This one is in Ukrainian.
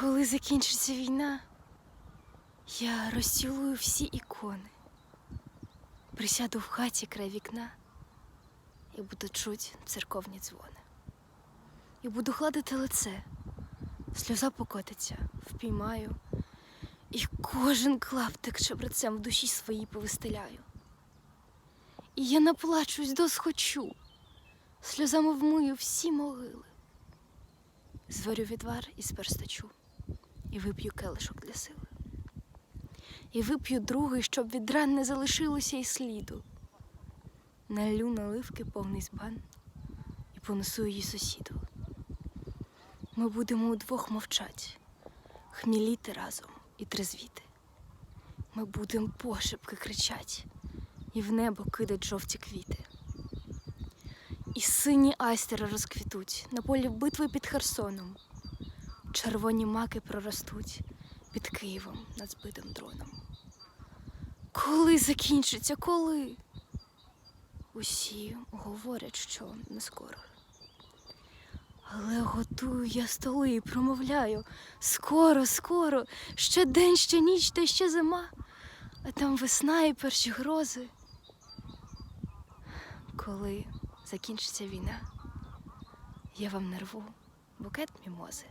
Коли закінчиться війна, я розцілую всі ікони, присяду в хаті край вікна і буду чуть церковні дзвони. І буду гладити лице, сльоза покотиться, впіймаю, і кожен клаптик шебрецем в душі своїй повистеляю. І я наплачусь досхочу, сльозами вмию всі могили. Зварю відвар із перстачу і вип'ю келишок для сили. І вип'ю другий, щоб від ран не залишилося й сліду. Налю наливки повний збан і понесу її сусіду. Ми будемо удвох мовчать, хміліти разом і трезвіти. Ми будемо пошепки кричать і в небо кидать жовті квіти. І сині айстери розквітуть на полі битви під Херсоном. Червоні маки проростуть під Києвом над збитим дроном. Коли закінчиться, коли? Усі говорять, що не скоро. Але готую я столи і промовляю скоро, скоро, ще день, ще ніч, та ще зима, а там весна і перші грози. Коли закінчиться війна, я вам нарву букет мімози.